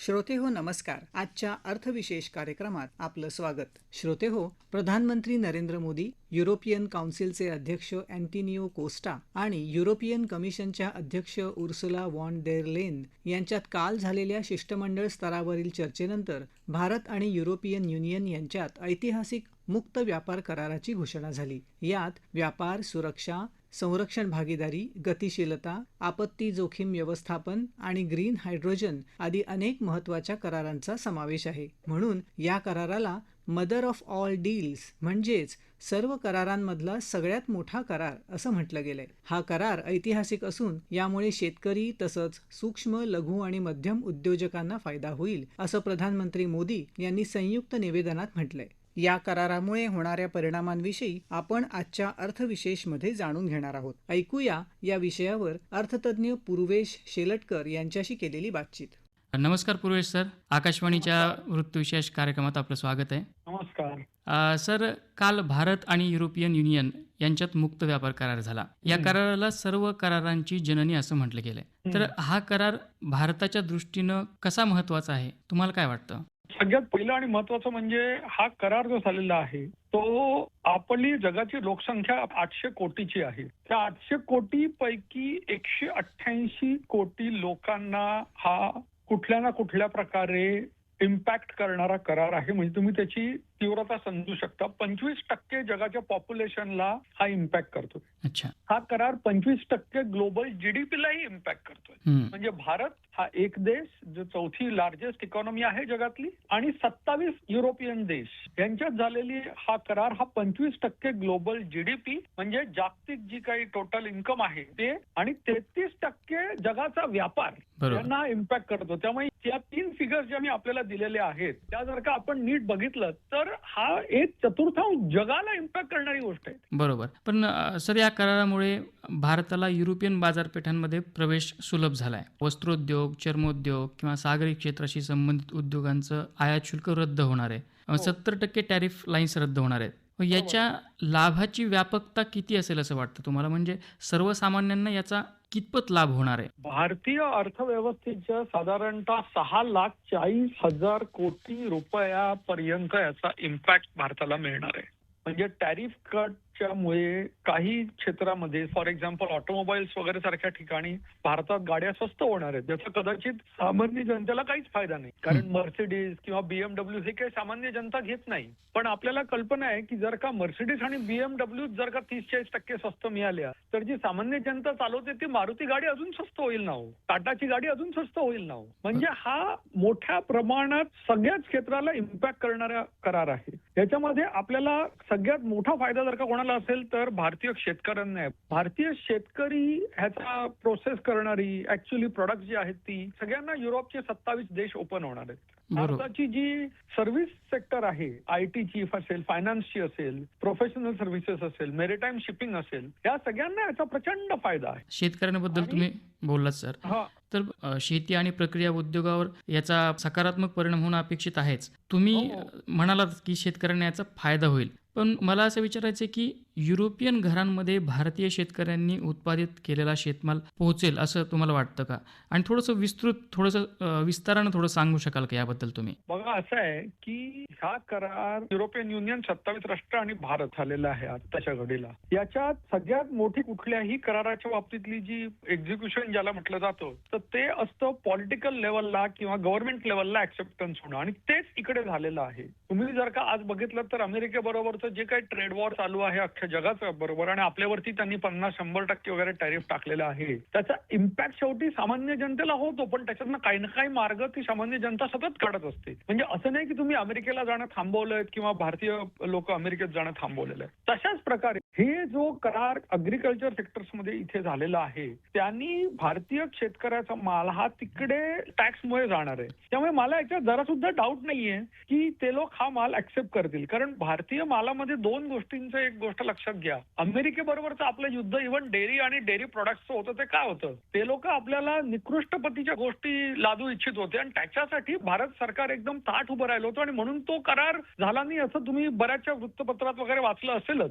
श्रोते हो नमस्कार. आजच्या अर्थविशेष कार्यक्रमात आपलं स्वागत. श्रोते हो प्रधानमंत्री नरेंद्र मोदी युरोपियन काउन्सिलचे अध्यक्ष अँटिनिओ कोस्टा आणि युरोपियन कमिशनच्या अध्यक्ष उर्सुला वॉन डेर लेन यांच्यात काल झालेल्या शिष्टमंडळ स्तरावरील चर्चेनंतर भारत आणि युरोपियन युनियन यांच्यात ऐतिहासिक मुक्त व्यापार कराराची घोषणा झाली. यात व्यापार सुरक्षा संरक्षण भागीदारी गतिशीलता आपत्ती जोखीम व्यवस्थापन आणि ग्रीन हायड्रोजन आदी अनेक महत्त्वाच्या करारांचा समावेश आहे. म्हणून या कराराला मदर ऑफ ऑल डील्स म्हणजेच सर्व करारांमधला सगळ्यात मोठा करार असं म्हटलं गेलंय. हा करार ऐतिहासिक असून यामुळे शेतकरी तसंच सूक्ष्म लघु आणि मध्यम उद्योजकांना फायदा होईल असं प्रधानमंत्री मोदी यांनी संयुक्त निवेदनात म्हटलंय. या करारामुळे होणाऱ्या परिणामांविषयी आपण आजच्या अर्थविशेषमध्ये जाणून घेणार आहोत. ऐकूया या विषयावर अर्थतज्ञ पूर्वेश शेलटकर यांच्याशी केलेली बातचीत. नमस्कार पूर्वेश सर. आकाशवाणीच्या वृत्तविशेष कार्यक्रमात आपलं स्वागत आहे. नमस्कार. सर काल भारत आणि युरोपियन युनियन यांच्यात मुक्त व्यापार करार झाला. या. कराराला सर्व करारांची जननी असं म्हटलं गेलंय. तर हा करार भारताच्या दृष्टीनं कसा महत्त्वाचा आहे? तुम्हाला काय वाटतं? सगळ्यात पहिलं आणि महत्वाचं म्हणजे हा करार जो झालेला आहे तो आपली जगाची लोकसंख्या आठशे कोटीची आहे. त्या आठशे कोटी पैकी एकशे अठ्ठ्याऐंशी कोटी लोकांना हा कुठल्या ना कुठल्या प्रकारे इम्पॅक्ट करणारा करार आहे. म्हणजे तुम्ही त्याची तीव्रता समजू शकता. पंचवीस टक्के जगाच्या पॉप्युलेशनला हा इम्पॅक्ट करतो अच्छा. हा करार पंचवीस टक्के ग्लोबल जीडीपीलाही इम्पॅक्ट करतोय. म्हणजे भारत हा एक देश जो चौथी लार्जेस्ट इकॉनॉमी आहे जगातली आणि सत्तावीस युरोपियन देश. यांच्यात झालेली हा करार हा पंचवीस टक्के ग्लोबल जीडीपी म्हणजे जागतिक जी काही टोटल इन्कम आहे ते आणि तेहतीस टक्के जगाचा व्यापार यांना इम्पॅक्ट करतो त्यामुळे त्या तीन फिगर्स ज्या मी आपल्याला दिलेल्या आहेत त्या जर का आपण नीट बघितलं तर हा एक चतुर्थांश जगाला इम्पॅक्ट करणारी गोष्ट आहे. बरोबर. पण सर या करारामुळे भारताला युरोपियन बाजारपेठांमध्ये प्रवेश सुलभ झालाय. वस्त्रोद्योग चर्मोद्योग किंवा सागरी क्षेत्राशी संबंधित उद्योगांचं आयात शुल्क रद्द होणार आहे. सत्तर टक्के टॅरिफ लाईन्स रद्द होणार आहेत. याच्या लाभाची व्यापकता किती असेल असं वाटतं तुम्हाला? म्हणजे सर्वसामान्यांना याचा कितपत लाभ होणार आहे? भारतीय अर्थव्यवस्थेच्या साधारणतः सहा लाख चाळीस हजार कोटी रुपयापर्यंत याचा इम्पॅक्ट भारताला मिळणार आहे. म्हणजे टॅरिफ कटच्या मुळे काही क्षेत्रामध्ये फॉर एक्झाम्पल ऑटोमोबाईल्स वगैरे सारख्या ठिकाणी भारतात गाड्या स्वस्त होणार आहेत ज्याचा कदाचित सामान्य जनतेला काहीच फायदा नाही. कारण मर्सिडीज किंवा बीएमडब्ल्यू हे काही सामान्य जनता घेत नाही. पण आपल्याला कल्पना आहे की जर का मर्सिडीज आणि बीएमडब्ल्यू जर का तीस चाळीस टक्के स्वस्त मिळाल्या तर जी सामान्य जनता चालवते ती मारुती गाडी अजून स्वस्त होईल ना हो. टाटाची गाडी अजून स्वस्त होईल ना हो. म्हणजे हा. मोठ्या प्रमाणात सगळ्याच क्षेत्राला इम्पॅक्ट करणारा करार आहे. याच्यामध्ये आपल्याला सगळ्यात मोठा फायदा जर का कोणाला असेल तर भारतीय शेतकऱ्यांना भारतीय शेतकरी ह्याचा प्रोसेस करणारी ऍक्च्युली प्रोडक्ट जी आहेत ती सगळ्यांना युरोपचे सत्तावीस देश ओपन होणार आहेत. भारताची जी सर्व्हिस सेक्टर आहे आय टी चीफ असेल फायनान्सची असेल प्रोफेशनल सर्व्हिसेस असेल मेरिटाईम शिपिंग असेल या सगळ्यांना याचा प्रचंड फायदा आहे. शेतकऱ्यांबद्दल तुम्ही बोललात सर. हा. तर शेती आणि प्रक्रिया उद्योगावर याचा सकारात्मक परिणाम होणं अपेक्षित आहेच. तुम्ही हो. अ, म्हणालात की शेतकऱ्यांना याचा फायदा होईल. पण मला असं विचारायचं आहे की युरोपियन घरांमध्ये भारतीय शेतकऱ्यांनी उत्पादित केलेला शेतमाल पोहोचेल असं तुम्हाला वाटतं का? आणि थोडंसं विस्तृत थोडंसं विस्ताराने विस्तारानं थोडं सांगू शकाल का याबद्दल तुम्ही? बघा असं आहे की हा करार युरोपियन युनियन सत्तावीस राष्ट्र आणि भारत झालेला आहे आत्ताच्या घडीला. याच्यात सगळ्यात मोठी कुठल्याही कराराच्या बाबतीतली जी एक्झिक्युशन ज्याला म्हटलं जातं तर ते असतं पॉलिटिकल लेवलला किंवा गव्हर्नमेंट लेवलला ऍक्सेप्टन्स होणं. आणि तेच इकडे झालेलं आहे. तुम्ही जर का आज बघितलं तर अमेरिकेबरोबर अमेरिकेबरोबरचं जे काही ट्रेड वॉर चालू आहे अख्ख्या जगाचं बरोबर? आणि आपल्यावरती त्यांनी पन्नास शंभर टक्के वगैरे टॅरिफ टाकलेला आहे. त्याचा इम्पॅक्ट शेवटी सामान्य जनतेला होतो पण त्याच्यातनं काही ना काही मार्ग ती सामान्य जनता सतत काढत असते. म्हणजे असं नाही की तुम्ही अमेरिकेला जाणं थांबवलंय किंवा भारतीय लोक अमेरिकेत जाणं थांबवलेलं आहे. तशाच प्रकारे हे जो करार अग्रिकल्चर सेक्टर्समध्ये इथे झालेला आहे त्यांनी भारतीय शेतकऱ्याचा माल हा तिकडे टॅक्समुळे जाणार आहे. त्यामुळे मला याच्यात जरा सुद्धा डाऊट नाहीये की ते लोक हा माल ऍक्सेप्ट करतील. कारण भारतीय माला करालामध्ये दोन गोष्टींचं एक गोष्ट लक्षात घ्या. अमेरिकेबरोबरचं आपलं युद्ध इव्हन डेअरी आणि डेअरी प्रोडक्टचं होतं ते काय होतं? ते लोक आपल्याला निकृष्ट पतीच्या गोष्टी लादू इच्छित होते आणि त्याच्यासाठी भारत सरकार एकदम ताठ उभं राहिलं होतं आणि म्हणून तो करार झाला नाही असं तुम्ही बऱ्याचशा वृत्तपत्रात वगैरे वाचलं असेलच.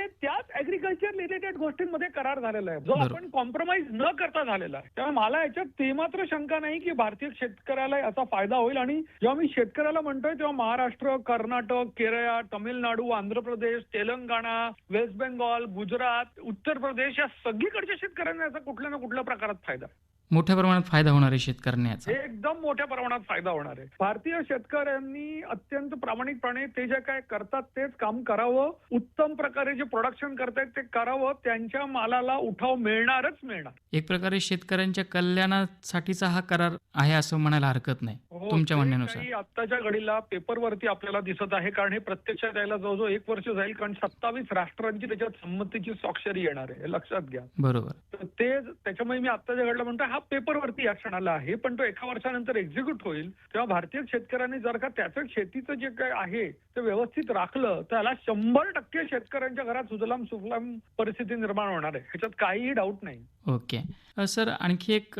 हं. त्याच ऍग्रिकल्चर रिलेटेड गोष्टींमध्ये करार झालेला आहे जो. आपण कॉम्प्रोमाइज न करता झालेला आहे त्यामुळे मला याच्यात ते मात्र शंका नाही की भारतीय शेतकऱ्याला याचा फायदा होईल आणि जेव्हा मी शेतकऱ्याला म्हणतोय तेव्हा महाराष्ट्र कर्नाटक केरळ तामिळनाडू आंध्र प्रदेश तेलंगणा वेस्ट बेंगॉल गुजरात उत्तर प्रदेश या सगळीकडच्या शेतकऱ्यांना याचा कुठल्या ना कुठल्या प्रकारात फायदा. मोठ्या प्रमाणात फायदा होणार आहे शेतकऱ्यांना याचा. हे एकदम मोठ्या प्रमाणात फायदा होणार आहे. भारतीय शेतकऱ्यांनी अत्यंत प्रामाणिकपणे ते जे काय करतात तेच काम करावं. उत्तम प्रकारे जे प्रोडक्शन करतायत ते करावं. त्यांच्या मालाला उठाव मिळणारच मिळणार. एक प्रकारे शेतकऱ्यांच्या कल्याणासाठीचा हा करार आहे असं म्हणायला हरकत नाही. हो, तुमच्या म्हणण्यानुसार. काही आत्ताच्या घडीला पेपरवरती आपल्याला दिसत आहे. कारण हे प्रत्यक्षात यायला जवळजवळ एक वर्ष जाईल. कारण सत्तावीस राष्ट्रांची त्याच्यात संमतीची स्वाक्षरी येणार आहे. लक्षात घ्या. बरोबर. ते त्याच्यामुळे मी आत्ताच्या घडला म्हणतो हा पेपरवरती या क्षणाला आहे पण तो एका वर्षानंतर एक्झिक्यूट होईल. तेव्हा भारतीय शेतकऱ्यांनी जर का त्याचं शेतीचं जे काय आहे ते व्यवस्थित राखलं त्याला शंभर टक्के शेतकऱ्यांच्या घरात सुजलाम सुफलाम परिस्थिती निर्माण होणार आहे. ह्याच्यात काहीही डाऊट नाही. ओके. सर आणखी एक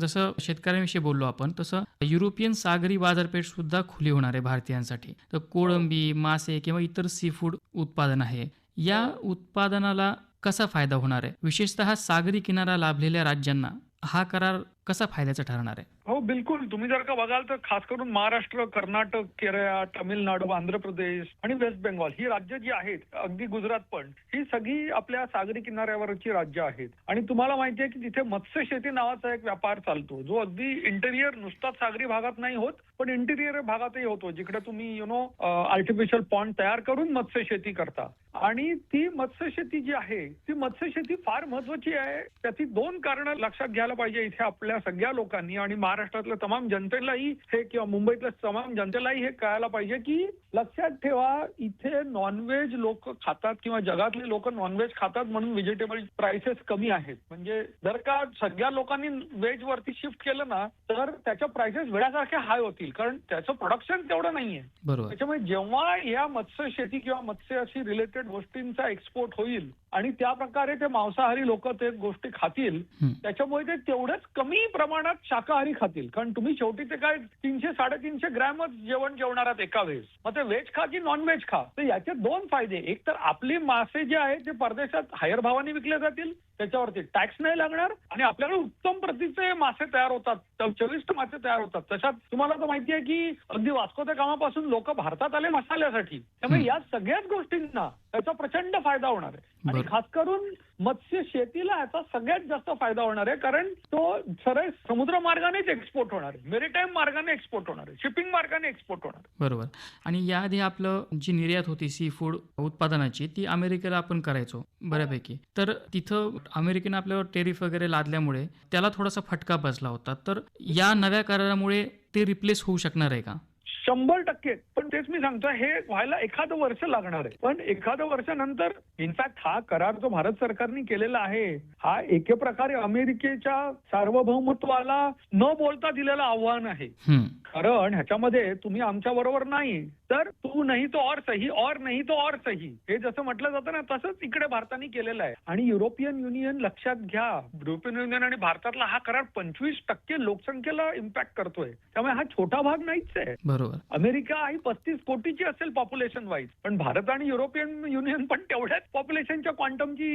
जसं शेतकऱ्यांविषयी बोललो आपण तसं युरोपियन सागरी बाजारपेठ सुद्धा खुली होणार आहे भारतीयांसाठी. तर कोळंबी मासे किंवा इतर सी फूड उत्पादन आहे. या उत्पादनाला कसा फायदा होणार आहे? विशेषतः सागरी किनारा लाभलेल्या राज्यांना हा करार कसा फायद्याचा ठरणार आहे? हो बिलकुल. तुम्ही जर का बघाल तर खास करून महाराष्ट्र कर्नाटक केरळ तामिळनाडू आंध्र प्रदेश आणि वेस्ट बेंगॉल ही राज्य जी आहेत अगदी गुजरात पण ही सगळी आपल्या सागरी किनाऱ्यावरची राज्य आहेत. आणि तुम्हाला माहिती आहे की तिथे मत्स्यशेती नावाचा एक व्यापार चालतो जो अगदी इंटेरियर नुसताच सागरी भागात नाही होत पण इंटेरियर भागातही होतो जिकडे तुम्ही यु नो आर्टिफिशियल पॉन्ड तयार करून मत्स्यशेती करता. आणि ती मत्स्यशेती जी आहे ती मत्स्यशेती फार महत्वाची आहे त्याची दोन कारण लक्षात घ्यायला पाहिजे इथे आपल्या सगळ्या लोकांनी आणि महाराष्ट्रातल्या तमाम जनतेलाही हे किंवा मुंबईतल्या तमाम जनतेलाही हे कळायला पाहिजे की लक्षात ठेवा इथे नॉनव्हेज लोक खातात किंवा जगातले लोक नॉनव्हेज खातात म्हणून व्हेजिटेबल प्राइसेस कमी आहेत. म्हणजे जर का सगळ्या लोकांनी व्हेज वरती शिफ्ट केलं ना तर त्याच्या प्राइसेस वेळासारख्या हाय होतील. कारण त्याचं प्रोडक्शन तेवढं नाहीये. बरोबर. त्याच्यामुळे जेव्हा या मत्स्यशेती किंवा मत्स्याशी रिलेटेड गोष्टींचा एक्सपोर्ट होईल आणि त्या प्रकारे ते मांसाहारी लोक ते गोष्टी खातील. त्याच्यामुळे ते तेवढंच कमी प्रमाणात शाकाहारी खातील. कारण तुम्ही शेवटी ते काय तीनशे साडेतीनशे ग्रॅमच जेवण जेवणार आहात एका वेळेस. मग ते व्हेज खा की नॉन व्हेज खा? तर याचे दोन फायदे. एक तर आपली मासे जे आहेत ते परदेशात हायर भावाने विकले जातील. त्याच्यावरती टॅक्स नाही लागणार आणि आपल्याकडे उत्तम प्रतीचे मासे तयार होतात. चविष्ट मासे तयार होतात. तशात तुम्हाला तर माहिती आहे की अगदी वास्को त्या कामापासून लोक भारतात आले मसाल्यासाठी. त्यामुळे. या सगळ्याच गोष्टींना त्याचा प्रचंड फायदा होणार आहे. आणि. खास करून मत्स्य शेतीला याचा सगळ्यात जास्त फायदा होणार आहे. कारण तो सरळ समुद्र मार्गानेच एक्सपोर्ट होणार आहे. मेरीटाईम मार्गाने एक्सपोर्ट होणार आहे. शिपिंग मार्गाने एक्सपोर्ट होणार आहे. बरोबर. आणि याआधी आपलं जी निर्यात होती सी फूड उत्पादनाची ती अमेरिकेला आपण करायचो बऱ्यापैकी. तर तिथं अमेरिकेनं आपल्यावर टेरिफ वगैरे लादल्यामुळे त्याला थोडासा फटका बसला होता. तर या नव्या करारामुळे ते रिप्लेस होऊ शकणार आहे का? शंभर टक्के. पण तेच मी सांगतोय हे व्हायला एखादं वर्ष लागणार आहे. पण एखादं वर्षानंतर इनफॅक्ट हा करार जो भारत सरकारने केलेला आहे हा एके प्रकारे अमेरिकेच्या सार्वभौमत्वाला न बोलता दिलेलं आव्हान आहे. कारण ह्याच्यामध्ये तुम्ही आमच्या बरोबर नाही. तर तू नाही तो और सही और नाही तो और सही. हे जसं म्हटलं जातं ना तसंच इकडे भारताने केलेलं आहे. आणि युरोपियन युनियन लक्षात घ्या युरोपियन युनियन आणि भारतातला हा करार पंचवीस टक्के लोकसंख्येला इम्पॅक्ट करतोय. त्यामुळे हा छोटा भाग नाहीच आहे. बरोबर. अमेरिका ही पस्तीस कोटीची असेल पॉप्युलेशन वाईज पण भारत आणि युरोपियन युनियन पण तेवढ्याच पॉप्युलेशनच्या क्वांटमची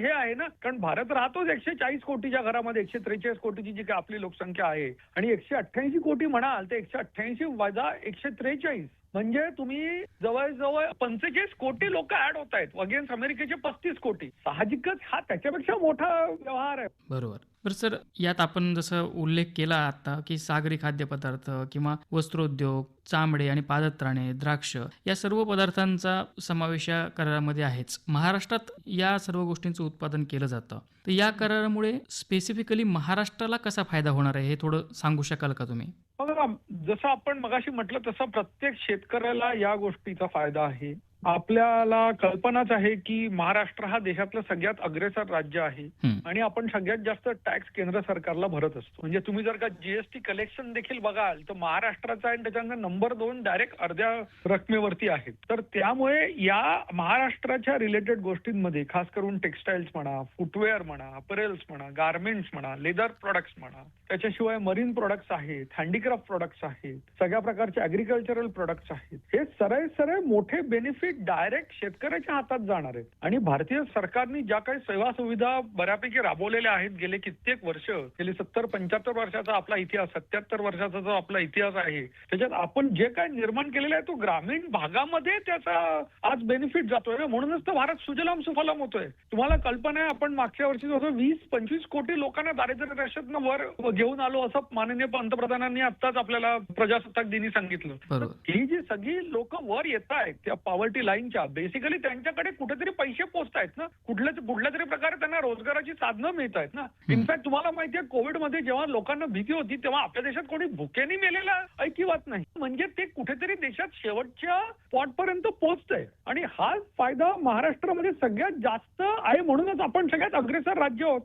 हे आहे ना. कारण भारत राहतोच एकशे चाळीस कोटीच्या घरामध्ये एकशे त्रेचाळीस कोटीची जी काय आपली लोकसंख्या आहे. आणि एकशे अठ्ठ्याऐंशी कोटी म्हणाल तर एकशे अठ्ठ्याऐंशी वजा एकशे त्रेचाळीस. म्हणजे तुम्ही जवळजवळ पंचेचाळीस कोटी लोक ऍड होत आहेत अगेन्स्ट अमेरिकेचे पस्तीस कोटी. साहजिकच हा त्याच्यापेक्षा मोठा व्यवहार आहे. बरोबर. बरं सर यात आपण जसं उल्लेख केला आता की सागरी खाद्यपदार्थ किंवा वस्त्रोद्योग चामडे आणि पादत्राणे द्राक्ष या सर्व पदार्थांचा समावेश या करारामध्ये आहेच. महाराष्ट्रात या सर्व गोष्टींचं उत्पादन केलं जातं. तर या करारामुळे स्पेसिफिकली महाराष्ट्राला कसा फायदा होणार आहे हे थोडं सांगू शकाल का तुम्ही? बघा जसं आपण मगाशी म्हटलं तसं प्रत्येक शेतकऱ्याला या गोष्टीचा फायदा आहे. आपल्याला कल्पनाच आहे की महाराष्ट्र हा देशातलं सगळ्यात अग्रेसर राज्य आहे. आणि आपण सगळ्यात जास्त टॅक्स केंद्र सरकारला भरत असतो. म्हणजे तुम्ही जर का जीएसटी कलेक्शन देखील बघाल तर महाराष्ट्राचा आणि त्याच्यानंतर नंबर दोन डायरेक्ट अर्ध्या रकमेवरती आहेत तर त्यामुळे या महाराष्ट्राच्या रिलेटेड गोष्टींमध्ये खास करून टेक्सटाईल्स म्हणा फुटवेअर म्हणा अपरेल्स म्हणा गार्मेंट्स म्हणा लेदर प्रोडक्ट्स म्हणा त्याच्याशिवाय मरीन प्रोडक्ट्स आहेत हँडीक्राफ्ट प्रोडक्ट्स आहेत सगळ्या प्रकारचे अग्रिकल्चरल प्रोडक्ट्स आहेत हे सरळ सरळ मोठे बेनिफिट डायरेक्ट शेतकऱ्याच्या हातात जाणार आहेत. आणि भारतीय सरकारने ज्या काही सेवा सुविधा बऱ्यापैकी राबवलेल्या आहेत गेले कित्येक वर्ष गेले सत्तर पंच्याहत्तर वर्षाचा आपला इतिहास सत्याहत्तर वर्षाचा जो आपला इतिहास आहे त्याच्यात आपण जे काय निर्माण केलेलं आहे तो ग्रामीण भागामध्ये त्याचा आज बेनिफिट जातोय. म्हणूनच तर भारत सुजलाम सुफलाम होतोय. तुम्हाला कल्पना आहे आपण मागच्या वर्षी जसं वीस पंचवीस कोटी लोकांना दारिद्र्य रेषेतनं वर घेऊन आलो असं माननीय पंतप्रधानांनी आत्ताच आपल्याला प्रजासत्ताक दिनी सांगितलं. ही जी सगळी लोक वर येत आहेत त्या पॉवर्टी लाईनच्या बेसिकली त्यांच्याकडे कुठेतरी पैसे पोहोचत आहेत ना. कुठल्या कुठल्या तरी प्रकारे त्यांना रोजगाराची साधनं मिळत आहेत ना. इनफॅक्ट तुम्हाला माहितीये कोविडमध्ये जेव्हा लोकांना भीती होती तेव्हा आपल्या देशात कोणी भुकेने मेलेला ऐकिवात नाही. म्हणजे ते कुठेतरी देशात शेवटच्या स्पॉट पर्यंत पोहोचतंय आणि हा फायदा महाराष्ट्रामध्ये सगळ्यात जास्त आहे म्हणूनच आपण सगळ्यात अग्रेसर राज्य आहोत.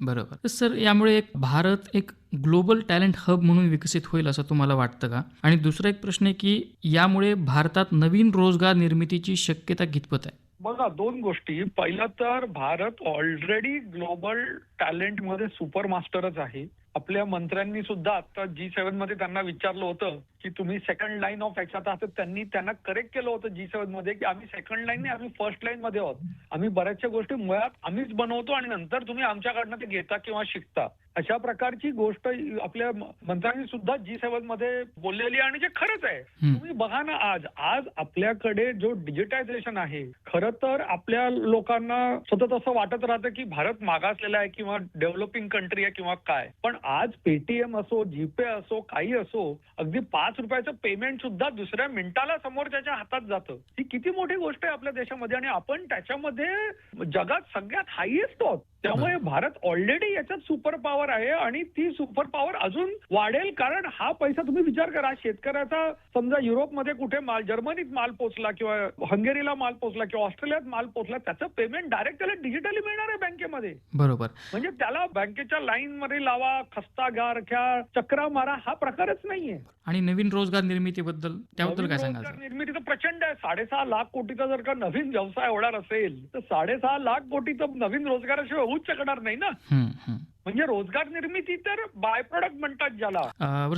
बरोबर. सर यामुळे एक भारत एक ग्लोबल टॅलेंट हब म्हणून विकसित होईल असं तुम्हाला वाटतं का? आणि दुसरा एक प्रश्न आहे की यामुळे भारतात नवीन रोजगार निर्मितीची शक्यता कितपत आहे? बघा दोन गोष्टी. पहिला तर भारत ऑलरेडी ग्लोबल टॅलेंटमध्ये सुपर मास्टरच आहे. आपल्या मंत्र्यांनी सुद्धा आता जी सेव्हनमध्ये त्यांना विचारलं होतं की तुम्ही सेकंड लाईन ऑफ ह्याच्यात आहात त्यांनी त्यांना करेक्ट केलं होतं जी सेव्हनमध्ये की आम्ही सेकंड लाईन नाही आम्ही फर्स्ट लाईन मध्ये आहोत. आम्ही बऱ्याचशा गोष्टी मुळात आम्हीच बनवतो आणि नंतर तुम्ही आमच्याकडनं ते घेता किंवा शिकता. अशा प्रकारची गोष्ट आपल्या मंत्र्यांनी सुद्धा जी सेव्हनमध्ये बोललेली आहे आणि जे खरंच आहे. तुम्ही बघा ना आज आज आपल्याकडे जो डिजिटायझेशन आहे खरं तर आपल्या लोकांना सतत असं वाटत राहतं की भारत मागासलेला आहे किंवा डेव्हलपिंग कंट्री आहे किंवा काय. पण आज पेटीएम असो जीपे असो काही असो अगदी पाच रुपयाचं पेमेंट सुद्धा दुसऱ्या मिनिटाला समोरच्याच्या हातात जातं. ही किती मोठी गोष्ट आहे आपल्या देशामध्ये आणि आपण त्याच्यामध्ये जगात सगळ्यात हायेस्ट आहोत. त्यामुळे भारत ऑलरेडी याच्यात सुपर पॉवर आहे आणि ती सुपर पॉवर अजून वाढेल कारण हा पैसा तुम्ही विचार करा शेतकऱ्याचा समजा युरोपमध्ये कुठे माल जर्मनीत माल पोचला किंवा हंगेरीला माल पोचला किंवा ऑस्ट्रेलियात माल पोचला त्याचं पेमेंट डायरेक्ट त्याला डिजिटली मिळणार आहे बँकेमध्ये. बरोबर. म्हणजे त्याला बँकेच्या लाईन मध्ये लावा खस्ता गार घ्या चक्रा मारा हा प्रकारच नाहीये. आणि नवीन रोजगार निर्मितीबद्दल त्याबद्दल काय सर? निर्मिती तर प्रचंड आहे. साडेसहा लाख कोटीचा जर का नवीन व्यवसाय होणार असेल तर साडेसहा लाख कोटी तर नवीन रोजगाराशिवाय होऊच शकणार नाही ना. म्हणजे रोजगार निर्मिती तर बाय प्रोडक्ट म्हणतात ज्याला.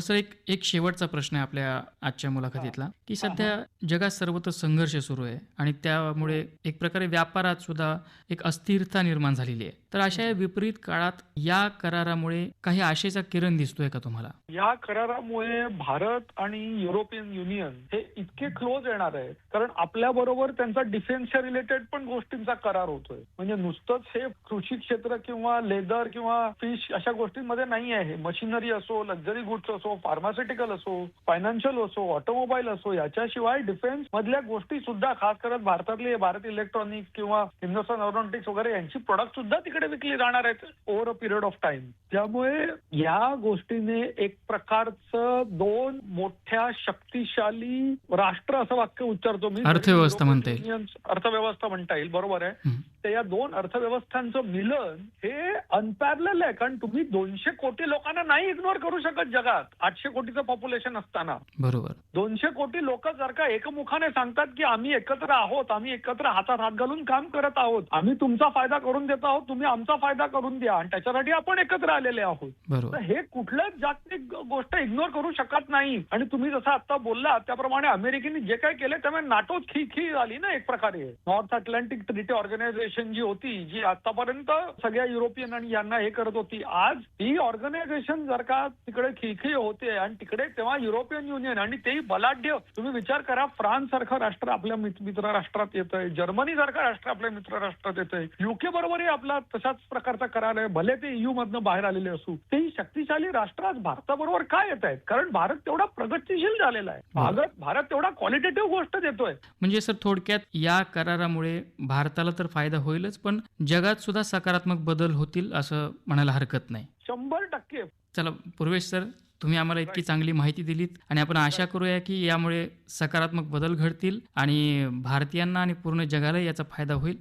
सर एक एक शेवटचा प्रश्न आहे आपल्या आजच्या मुलाखतीतला की सध्या जगात सर्वत्र संघर्ष सुरू आहे आणि त्यामुळे एक प्रकारे व्यापारात सुद्धा एक अस्थिरता निर्माण झालेली आहे. तर अशा या विपरीत काळात या करारामुळे काही आशेचा किरण दिसतोय का तुम्हाला? या करारामुळे भारत आणि युरोपियन युनियन हे इतके क्लोज येणार आहे कारण आपल्या बरोबर त्यांचा डिफेन्सच्या रिलेटेड पण गोष्टींचा करार होतोय. म्हणजे नुसतंच हे कृषी क्षेत्र किंवा लेदर किंवा फिश अशा गोष्टींमध्ये नाही आहे. मशिनरी असो लक्झरी गुड्स असो फार्मास्युटिकल असो फायनान्शियल असो ऑटोमोबाईल असो याच्याशिवाय डिफेन्स मधल्या गोष्टी सुद्धा खास करत भारतातले भारत इलेक्ट्रॉनिक्स किंवा हिंदुस्थान एरोनॉटिक्स वगैरे यांची प्रोडक्ट सुद्धा तिकडे विकली जाणार आहेत over a period of time त्यामुळे या गोष्टीने एक प्रकारचं दोन मोठ्या शक्तिशाली राष्ट्र असं वाक्य उच्चारतो मी अर्थव्यवस्था म्हणता येईल. अर्थव्यवस्था म्हणता येईल बरोबर आहे. तर या दोन अर्थव्यवस्थांचं मिलन हे अनपॅरल आहे. कारण तुम्ही दोनशे कोटी लोकांना नाही इग्नोर करू शकत जगात. आठशे कोटीचं पॉप्युलेशन असताना. बरोबर. दोनशे कोटी लोक जर का एकमुखाने सांगतात की आम्ही एकत्र आहोत आम्ही एकत्र हातात हात घालून काम करत आहोत आम्ही तुमचा फायदा करून देत आहोत तुम्ही आमचा फायदा करून द्या आणि त्याच्यासाठी आपण एकत्र आलेले आहोत. तर हे कुठलंच जागतिक गोष्ट इग्नोर करू शकत नाही. आणि तुम्ही जसं आता बोलला त्याप्रमाणे अमेरिकेने जे काय केले त्यामुळे नाटो खी खी झाली ना एक प्रकारे. नॉर्थ अटलांटिक ट्रिटी ऑर्गनायझेशन जी होती जी आतापर्यंत सगळ्या युरोपियन आणि यांना हे करत होती आज ही ऑर्गनायझेशन जर का तिकडे खिळखिळी होते आणि तिकडे तेव्हा युरोपियन युनियन आणि तेही बलाढ्य तुम्ही विचार करा फ्रान्स सारखं राष्ट्र आपल्या मित- मित्र राष्ट्रात येत आहे जर्मनी सारखं राष्ट्र आपल्या मित्र राष्ट्रात येत आहे युके बरोबरही आपला तशाच प्रकारचा करार आहे भले ते EU मधनं बाहेर आलेले असू. तेही शक्तिशाली राष्ट्र आज भारताबरोबर काय येत आहेत कारण भारत तेवढा प्रगतिशील झालेला आहे. भारत भारत तेवढा क्वालिटेटिव्ह गोष्ट देतोय. म्हणजे सर थोडक्यात या करारामुळे भारताला तर फायदा होईलच पण जगात सुद्धा सकारात्मक बदल होतील असं म्हणायला हरकत नाही. शंभर टक्के. चला पूर्वेश सर तुम्ही आम्हाला इतकी चांगली माहिती दिलीत आणि आपण आशा करूया की यामुळे सकारात्मक बदल घडतील आणि भारतीयांना आणि पूर्ण जगाला याचा फायदा होईल.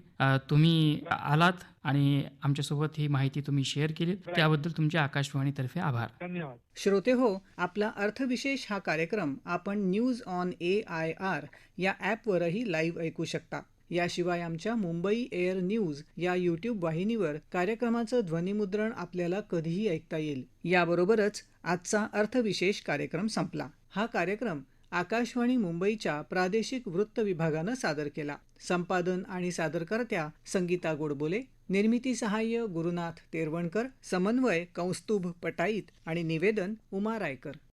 तुम्ही आलात. आणि आमच्यासोबत ही माहिती तुम्ही शेअर केलीत. त्याबद्दल तुमचे आकाशवाणीतर्फे आभार. धन्यवाद. श्रोते हो आपला अर्थविशेष हा कार्यक्रम आपण news on A I R या ॲपवरही लाईव्ह ऐकू शकता. याशिवाय आमच्या मुंबई एअर न्यूज या यूट्यूब वाहिनीवर कार्यक्रमाचं ध्वनिमुद्रण आपल्याला कधीही ऐकता येईल. याबरोबरच आजचा अर्थविशेष कार्यक्रम संपला. हा कार्यक्रम आकाशवाणी मुंबईच्या प्रादेशिक वृत्त विभागानं सादर केला. संपादन आणि सादरकर्त्या संगीता गोडबोले निर्मिती सहाय्य गुरुनाथ तेरवणकर समन्वय कौस्तुभ पटाईत आणि निवेदन उमा रायकर.